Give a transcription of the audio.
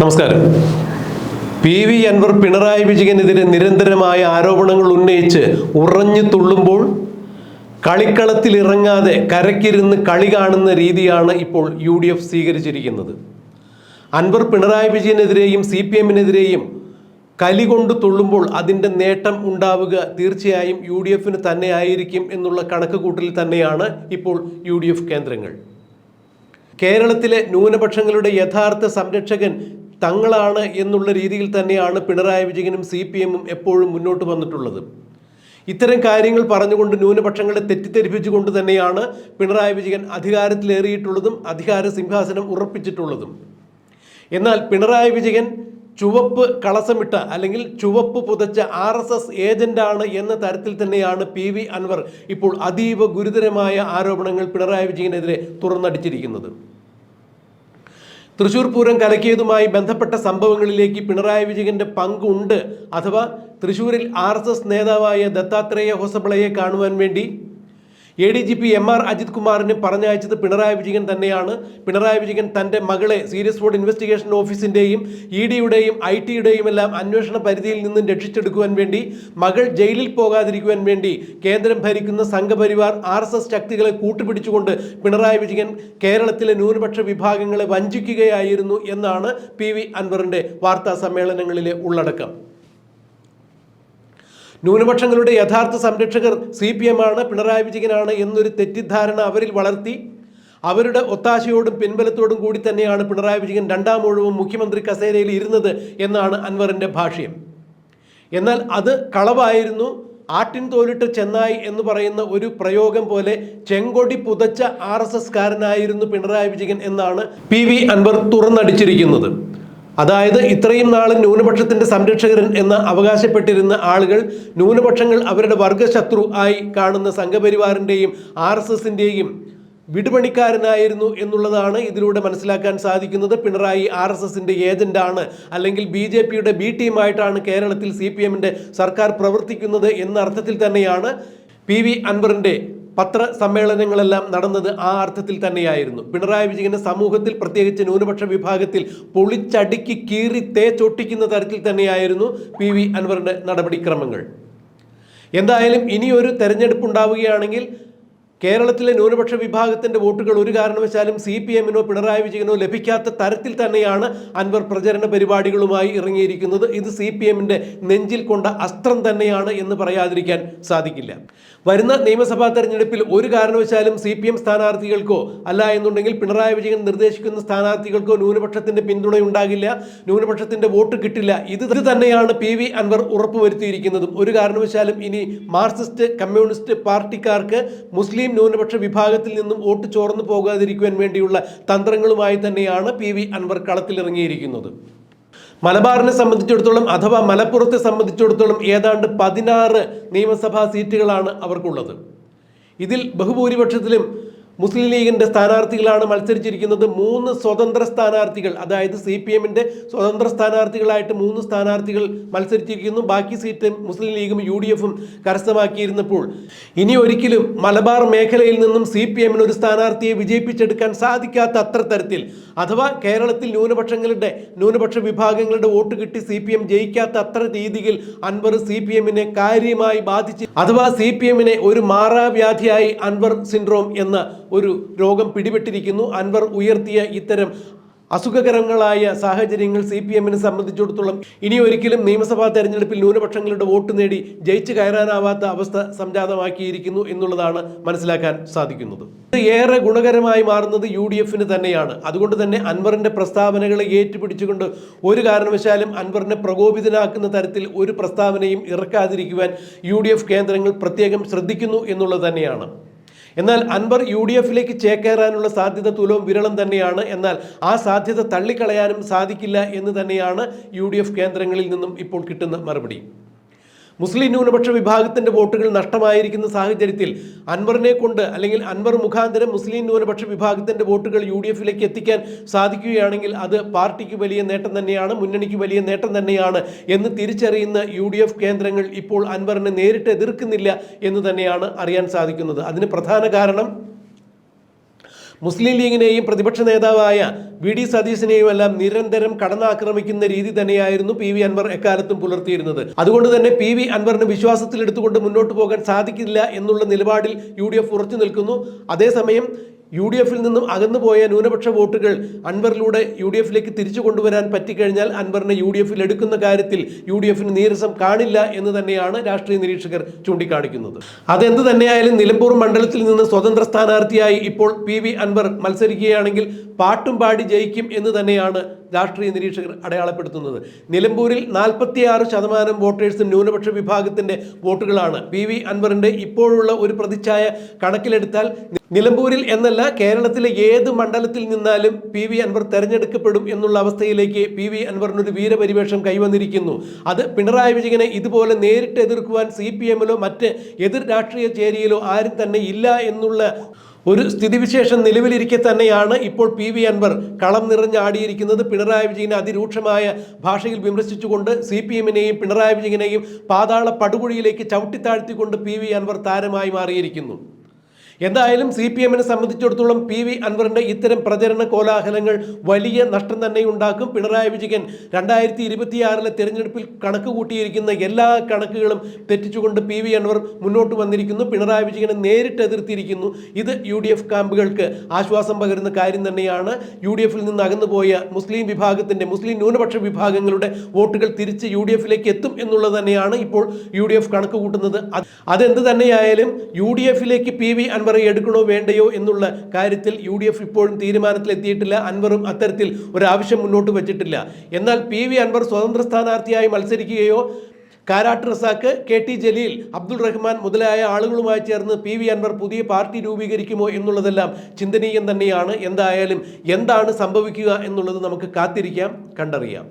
നമസ്കാരം. P V Anvar Pinarayi വിജയനെതിരെ നിരന്തരമായ ആരോപണങ്ങൾ ഉന്നയിച്ച് ഉറഞ്ഞു തുള്ളുമ്പോൾ കളിക്കളത്തിൽ ഇറങ്ങാതെ കരക്കിരുന്ന് കളി കാണുന്ന രീതിയാണ് ഇപ്പോൾ യു ഡി എഫ് സ്വീകരിച്ചിരിക്കുന്നത്. അൻവർ പിണറായി വിജയനെതിരെയും സി പി എമ്മിനെതിരെയും കലി കൊണ്ട് തുള്ളുമ്പോൾ അതിന്റെ നേട്ടം ഉണ്ടാവുക തീർച്ചയായും യു ഡി എഫിന് തന്നെ ആയിരിക്കും എന്നുള്ള കണക്ക് കൂട്ടലിൽ തന്നെയാണ് ഇപ്പോൾ യു ഡി എഫ് കേന്ദ്രങ്ങൾ. കേരളത്തിലെ ന്യൂനപക്ഷങ്ങളുടെ യഥാർത്ഥ സംരക്ഷകൻ തങ്ങളാണ് എന്നുള്ള രീതിയിൽ തന്നെയാണ് പിണറായി വിജയനും സി പി എമ്മും എപ്പോഴും മുന്നോട്ട് വന്നിട്ടുള്ളത്. ഇത്തരം കാര്യങ്ങൾ പറഞ്ഞുകൊണ്ട് ന്യൂനപക്ഷങ്ങളെ തെറ്റിദ്ധരിപ്പിച്ചുകൊണ്ട് തന്നെയാണ് പിണറായി വിജയൻ അധികാരത്തിലേറിയിട്ടുള്ളതും അധികാര സിംഹാസനം ഉറപ്പിച്ചിട്ടുള്ളതും. എന്നാൽ പിണറായി വിജയൻ ചുവപ്പ് കളസമിട്ട അല്ലെങ്കിൽ ചുവപ്പ് പുതച്ച ആർ എസ് എസ് ഏജന്റാണ് എന്ന തരത്തിൽ തന്നെയാണ് പി വി അൻവർ ഇപ്പോൾ അതീവ ഗുരുതരമായ ആരോപണങ്ങൾ പിണറായി വിജയനെതിരെ തുറന്നടിച്ചിരിക്കുന്നത്. തൃശൂർ പൂരം കലക്കിയതുമായി ബന്ധപ്പെട്ട സംഭവങ്ങളിലേക്ക് പിണറായി വിജയന്റെ പങ്കുണ്ട് അഥവാ തൃശൂരിൽ ആർ നേതാവായ ദത്താത്രേയ ഹൊസബിളയെ കാണുവാൻ വേണ്ടി A D G P M R Ajith കുമാറിന് പറഞ്ഞയച്ചത് പിണറായി വിജയൻ തന്നെയാണ്. പിണറായി വിജയൻ തന്റെ മകളെ സീരിയസ് ഫ്രോഡ് ഇൻവെസ്റ്റിഗേഷൻ ഓഫീസിന്റെയും ഇ ഡിയുടെയും ഐ ടിയുടെയും എല്ലാം അന്വേഷണ പരിധിയിൽ നിന്നും രക്ഷിച്ചെടുക്കുവാൻ വേണ്ടി മകൾ ജയിലിൽ പോകാതിരിക്കുവാൻ വേണ്ടി കേന്ദ്രം ഭരിക്കുന്ന സംഘപരിവാർ ആർ എസ് എസ് ശക്തികളെ കൂട്ടുപിടിച്ചുകൊണ്ട് പിണറായി വിജയൻ കേരളത്തിലെ ന്യൂനപക്ഷ വിഭാഗങ്ങളെ വഞ്ചിക്കുകയായിരുന്നു എന്നാണ് പി വി അൻവറിന്റെ വാർത്താ സമ്മേളനങ്ങളിലെ ഉള്ളടക്കം. ന്യൂനപക്ഷങ്ങളുടെ യഥാർത്ഥ സംരക്ഷകർ സി പി എം ആണ് പിണറായി വിജയനാണ് എന്നൊരു തെറ്റിദ്ധാരണ അവരിൽ വളർത്തി അവരുടെ ഒത്താശയോടും പിൻബലത്തോടും കൂടി തന്നെയാണ് പിണറായി വിജയൻ രണ്ടാം ഒഴിവും മുഖ്യമന്ത്രി കസേരയിൽ ഇരുന്നത് എന്നാണ് അൻവറിന്റെ ഭാഷ്യം. എന്നാൽ അത് കളവായിരുന്നു. ആട്ടിൻ തോലിട്ട് ചെന്നായി എന്ന് പറയുന്ന ഒരു പ്രയോഗം പോലെ ചെങ്കൊടി പുതച്ച ആർ എസ് പിണറായി വിജയൻ എന്നാണ് പി വി അൻവർ തുറന്നടിച്ചിരിക്കുന്നത്. അതായത് ഇത്രയും നാൾ ന്യൂനപക്ഷത്തിന്റെ സംരക്ഷകരൻ എന്ന് അവകാശപ്പെട്ടിരുന്ന ആളുകൾ ന്യൂനപക്ഷങ്ങൾ അവരുടെ വർഗശത്രു ആയി കാണുന്ന സംഘപരിവാറിന്റെയും ആർ എസ് എസിന്റെയും വിടുപണിക്കാരനായിരുന്നു എന്നുള്ളതാണ് ഇതിലൂടെ മനസ്സിലാക്കാൻ സാധിക്കുന്നത്. പിണറായി ആർ എസ് എസിന്റെ ഏജന്റാണ് അല്ലെങ്കിൽ ബി ജെ പിയുടെ ബി ടീമായിട്ടാണ് കേരളത്തിൽ സി പി എമ്മിന്റെ സർക്കാർ പ്രവർത്തിക്കുന്നത് എന്ന അർത്ഥത്തിൽ തന്നെയാണ് പി വി അൻവറിന്റെ പത്ര സമ്മേളനങ്ങളെല്ലാം നടന്നത് ആ അർത്ഥത്തിൽ തന്നെയായിരുന്നു. പിണറായി വിജയന്റെ സമൂഹത്തിൽ പ്രത്യേകിച്ച് ന്യൂനപക്ഷ വിഭാഗത്തിൽ പൊളിച്ചടുക്കി കീറി തേച്ചൊട്ടിക്കുന്ന തരത്തിൽ തന്നെയായിരുന്നു പി വി നടപടിക്രമങ്ങൾ. എന്തായാലും ഇനിയൊരു തെരഞ്ഞെടുപ്പ് ഉണ്ടാവുകയാണെങ്കിൽ കേരളത്തിലെ ന്യൂനപക്ഷ വിഭാഗത്തിന്റെ വോട്ടുകൾ ഒരു കാരണവശാലും സി പി എമ്മിനോ പിണറായി വിജയനോ ലഭിക്കാത്ത തരത്തിൽ തന്നെയാണ് അൻവർ പ്രചരണ പരിപാടികളുമായി ഇറങ്ങിയിരിക്കുന്നത്. ഇത് സി പി എമ്മിന്റെ നെഞ്ചിൽ കൊണ്ട അസ്ത്രം തന്നെയാണ് എന്ന് പറയാതിരിക്കാൻ സാധിക്കില്ല. വരുന്ന നിയമസഭാ തെരഞ്ഞെടുപ്പിൽ ഒരു കാരണവശാലും സി പി എം സ്ഥാനാർത്ഥികൾക്കോ അല്ല എന്നുണ്ടെങ്കിൽ പിണറായി വിജയൻ നിർദ്ദേശിക്കുന്ന സ്ഥാനാർത്ഥികൾക്കോ ന്യൂനപക്ഷത്തിന്റെ പിന്തുണയുണ്ടാകില്ല ന്യൂനപക്ഷത്തിന്റെ വോട്ട് കിട്ടില്ല. ഇത് തന്നെയാണ് പി വി അൻവർ ഉറപ്പുവരുത്തിയിരിക്കുന്നതും. ഒരു കാരണവശാലും ഇനി മാർക്സിസ്റ്റ് കമ്മ്യൂണിസ്റ്റ് പാർട്ടിക്കാർക്ക് മുസ്ലിം ന്യൂനപക്ഷ വിഭാഗത്തിൽ നിന്നും വോട്ട് ചോർന്നു പോകാതിരിക്കുവാൻ വേണ്ടിയുള്ള തന്ത്രങ്ങളുമായി തന്നെയാണ് പി വി അൻവർ കളത്തിലിറങ്ങിയിരിക്കുന്നത്. മലബാറിനെ സംബന്ധിച്ചിടത്തോളം അഥവാ മലപ്പുറത്തെ സംബന്ധിച്ചിടത്തോളം ഏതാണ്ട് പതിനാറ് നിയമസഭാ സീറ്റുകളാണ് അവർക്കുള്ളത്. ഇതിൽ ബഹുഭൂരിപക്ഷത്തിലും മുസ്ലിം ലീഗിന്റെ സ്ഥാനാർത്ഥികളാണ് മത്സരിച്ചിരിക്കുന്നത്. മൂന്ന് സ്വതന്ത്ര സ്ഥാനാർത്ഥികൾ അതായത് സി പി എമ്മിന്റെ സ്വതന്ത്ര സ്ഥാനാർത്ഥികളായിട്ട് മൂന്ന് സ്ഥാനാർത്ഥികൾ മത്സരിച്ചിരിക്കുന്നു. ബാക്കി സീറ്റ് മുസ്ലിം ലീഗും യു ഡി എഫും കരസ്ഥമാക്കിയിരുന്നപ്പോൾ. ഇനി ഒരിക്കലും മലബാർ മേഖലയിൽ നിന്നും സി പി എമ്മിന് ഒരു സ്ഥാനാർത്ഥിയെ വിജയിപ്പിച്ചെടുക്കാൻ സാധിക്കാത്ത അത്ര തരത്തിൽ അഥവാ കേരളത്തിൽ ന്യൂനപക്ഷങ്ങളുടെ ന്യൂനപക്ഷ വിഭാഗങ്ങളുടെ വോട്ട് കിട്ടി സി പി എം ജയിക്കാത്ത അത്ര രീതിയിൽ അൻവർ സി പി എമ്മിനെ കാര്യമായി ബാധിച്ച് അഥവാ സി പി എമ്മിനെ ഒരു മാറാവ്യാധിയായി അൻവർ സിൻഡ്രോം എന്ന ഒരു രോഗം പിടിപെട്ടിരിക്കുന്നു. അൻവർ ഉയർത്തിയ ഇത്തരം അസുഖകരങ്ങളായ സാഹചര്യങ്ങൾ സി പി എമ്മിനെ സംബന്ധിച്ചിടത്തോളം ഇനി ഒരിക്കലും നിയമസഭാ തെരഞ്ഞെടുപ്പിൽ ന്യൂനപക്ഷങ്ങളുടെ വോട്ട് നേടി ജയിച്ചു കയറാനാവാത്ത അവസ്ഥ സംജാതമാക്കിയിരിക്കുന്നു എന്നുള്ളതാണ് മനസ്സിലാക്കാൻ സാധിക്കുന്നത്. ഇത് ഏറെ ഗുണകരമായി മാറുന്നത് യു ഡി എഫിന് തന്നെയാണ്. അതുകൊണ്ട് തന്നെ അൻവറിന്റെ പ്രസ്താവനകളെ ഏറ്റുപിടിച്ചുകൊണ്ട് ഒരു കാരണവശാലും അൻവറിനെ പ്രകോപിതനാക്കുന്ന തരത്തിൽ ഒരു പ്രസ്താവനയും ഇറക്കാതിരിക്കുവാൻ യു കേന്ദ്രങ്ങൾ പ്രത്യേകം ശ്രദ്ധിക്കുന്നു എന്നുള്ളത് തന്നെയാണ്. എന്നാൽ അൻവർ യു ഡി എഫിലേക്ക് ചേക്കേറാനുള്ള സാധ്യത തുലവും വിരളം തന്നെയാണ്. എന്നാൽ ആ സാധ്യത തള്ളിക്കളയാനും സാധിക്കില്ല എന്ന് തന്നെയാണ് യു കേന്ദ്രങ്ങളിൽ നിന്നും ഇപ്പോൾ കിട്ടുന്ന മറുപടി. മുസ്ലിം ന്യൂനപക്ഷ വിഭാഗത്തിന്റെ വോട്ടുകൾ നഷ്ടമായിരിക്കുന്ന സാഹചര്യത്തിൽ അൻവറിനെ കൊണ്ട് അല്ലെങ്കിൽ അൻവർ മുഖാന്തരം മുസ്ലിം ന്യൂനപക്ഷ വിഭാഗത്തിന്റെ വോട്ടുകൾ യു ഡി എഫിലേക്ക് എത്തിക്കാൻ സാധിക്കുകയാണെങ്കിൽ അത് പാർട്ടിക്ക് വലിയ നേട്ടം തന്നെയാണ് മുന്നണിക്ക് വലിയ നേട്ടം തന്നെയാണ് എന്ന് തിരിച്ചറിയുന്ന യു ഡി എഫ് കേന്ദ്രങ്ങൾ ഇപ്പോൾ അൻവറിനെ നേരിട്ട് എതിർക്കുന്നില്ല എന്ന് തന്നെയാണ് അറിയാൻ സാധിക്കുന്നത്. അതിന് പ്രധാന കാരണം മുസ്ലിം ലീഗിനെയും പ്രതിപക്ഷ നേതാവായ വി ഡി സതീശിനെയും എല്ലാം നിരന്തരം കടന്നാക്രമിക്കുന്ന രീതി തന്നെയായിരുന്നു പി വി അൻവർ എക്കാലത്തും പുലർത്തിയിരുന്നത്. അതുകൊണ്ട് തന്നെ പി വി അൻവറിന് വിശ്വാസത്തിൽ എടുത്തുകൊണ്ട് മുന്നോട്ട് പോകാൻ സാധിക്കില്ല എന്നുള്ള നിലപാടിൽ യു ഡി എഫ് ഉറച്ചു നിൽക്കുന്നു. അതേസമയം യു ഡി എഫിൽ നിന്നും അകന്നുപോയ ന്യൂനപക്ഷ വോട്ടുകൾ അൻവറിലൂടെ യു ഡി എഫിലേക്ക് തിരിച്ചു കൊണ്ടുവരാൻ പറ്റിക്കഴിഞ്ഞാൽ അൻവറിനെ യു ഡി എഫിൽ എടുക്കുന്ന കാര്യത്തിൽ യു ഡി എഫിന് നീരസം കാണില്ല എന്ന് തന്നെയാണ് രാഷ്ട്രീയ നിരീക്ഷകർ ചൂണ്ടിക്കാണിക്കുന്നത്. അതെന്ത് തന്നെയായാലും നിലമ്പൂർ മണ്ഡലത്തിൽ നിന്ന് സ്വതന്ത്ര സ്ഥാനാർത്ഥിയായി ഇപ്പോൾ പി വി അൻവർ മത്സരിക്കുകയാണെങ്കിൽ പാട്ടും പാടി ജയിക്കും എന്ന് തന്നെയാണ് രാഷ്ട്രീയ നിരീക്ഷകർ അടയാളപ്പെടുത്തുന്നത്. നിലമ്പൂരിൽ നാൽപ്പത്തിയാറ് ശതമാനം വോട്ടേഴ്സ് ന്യൂനപക്ഷ വിഭാഗത്തിന്റെ വോട്ടുകളാണ്. പി വി അൻവറിന്റെ ഇപ്പോഴുള്ള ഒരു പ്രതിച്ഛായ കണക്കിലെടുത്താൽ നിലമ്പൂരിൽ എന്നല്ല കേരളത്തിലെ ഏത് മണ്ഡലത്തിൽ നിന്നാലും പി വി അൻവർ തെരഞ്ഞെടുക്കപ്പെടും എന്നുള്ള അവസ്ഥയിലേക്ക് പി വി അൻവറിനൊരു വീരപരിവേഷം കൈവന്നിരിക്കുന്നു. അത് പിണറായി വിജയനെ ഇതുപോലെ നേരിട്ട് എതിർക്കുവാൻ സി പി എമ്മിലോ മറ്റ് എതിർ രാഷ്ട്രീയ ചേരിയിലോ ആരും തന്നെ ഇല്ല എന്നുള്ള ഒരു സ്ഥിതിവിശേഷം നിലവിലിരിക്കെ തന്നെയാണ് ഇപ്പോൾ പി വി അൻവർ കളം നിറഞ്ഞാടിയിരിക്കുന്നത്. പിണറായി വിജയനെ അതിരൂക്ഷമായ ഭാഷയിൽ വിമർശിച്ചുകൊണ്ട് സി പി എമ്മിനെയും പിണറായി വിജയനെയും പാതാള പടുകുഴിയിലേക്ക് ചവിട്ടിത്താഴ്ത്തിക്കൊണ്ട് പി വി അൻവർ താരമായി മാറിയിരിക്കുന്നു. എന്തായാലും സി പി എമ്മിനെ സംബന്ധിച്ചിടത്തോളം പി വി അൻവറിന്റെ ഇത്തരം പ്രചരണ കോലാഹലങ്ങൾ വലിയ നഷ്ടം തന്നെ ഉണ്ടാക്കും. പിണറായി വിജയൻ രണ്ടായിരത്തി ഇരുപത്തിയാറിലെ തെരഞ്ഞെടുപ്പിൽ കണക്ക് കൂട്ടിയിരിക്കുന്ന എല്ലാ കണക്കുകളും തെറ്റിച്ചുകൊണ്ട് പി വി അൻവർ മുന്നോട്ട് വന്നിരിക്കുന്നു. പിണറായി വിജയനെ നേരിട്ട് എതിർത്തിരിക്കുന്നു. ഇത് യു ഡി എഫ് ക്യാമ്പുകൾക്ക് ആശ്വാസം പകരുന്ന കാര്യം തന്നെയാണ്. യു ഡി എഫിൽ നിന്ന് അകന്നുപോയ മുസ്ലിം വിഭാഗത്തിന്റെ മുസ്ലിം ന്യൂനപക്ഷ വിഭാഗങ്ങളുടെ വോട്ടുകൾ തിരിച്ച് യു ഡി എഫിലേക്ക് എത്തും എന്നുള്ളത് തന്നെയാണ് ഇപ്പോൾ യു ഡി എഫ് കണക്ക് കൂട്ടുന്നത്. അതെന്ത് തന്നെയായാലും യു ഡി എഫിലേക്ക് പി വി അൻവറെ എടുക്കണോ വേണ്ടയോ എന്നുള്ള കാര്യത്തിൽ യു ഡി എഫ് ഇപ്പോഴും തീരുമാനത്തിലെത്തിയിട്ടില്ല. അൻവറും അത്തരത്തിൽ ഒരാവശ്യം മുന്നോട്ട് വെച്ചിട്ടില്ല. എന്നാൽ പി വി അൻവർ സ്വതന്ത്ര സ്ഥാനാർത്ഥിയായി മത്സരിക്കുകയോ കാരാട്ട് റസാക്ക് കെ ടി ജലീൽ അബ്ദുൾ റഹ്മാൻ മുതലായ ആളുകളുമായി ചേർന്ന് പി വി അൻവർ പുതിയ പാർട്ടി രൂപീകരിക്കുമോ എന്നുള്ളതെല്ലാം ചിന്തനീയം തന്നെയാണ്. എന്തായാലും എന്താണ് സംഭവിക്കുക എന്നുള്ളത് നമുക്ക് കാത്തിരിക്കാം കണ്ടറിയാം.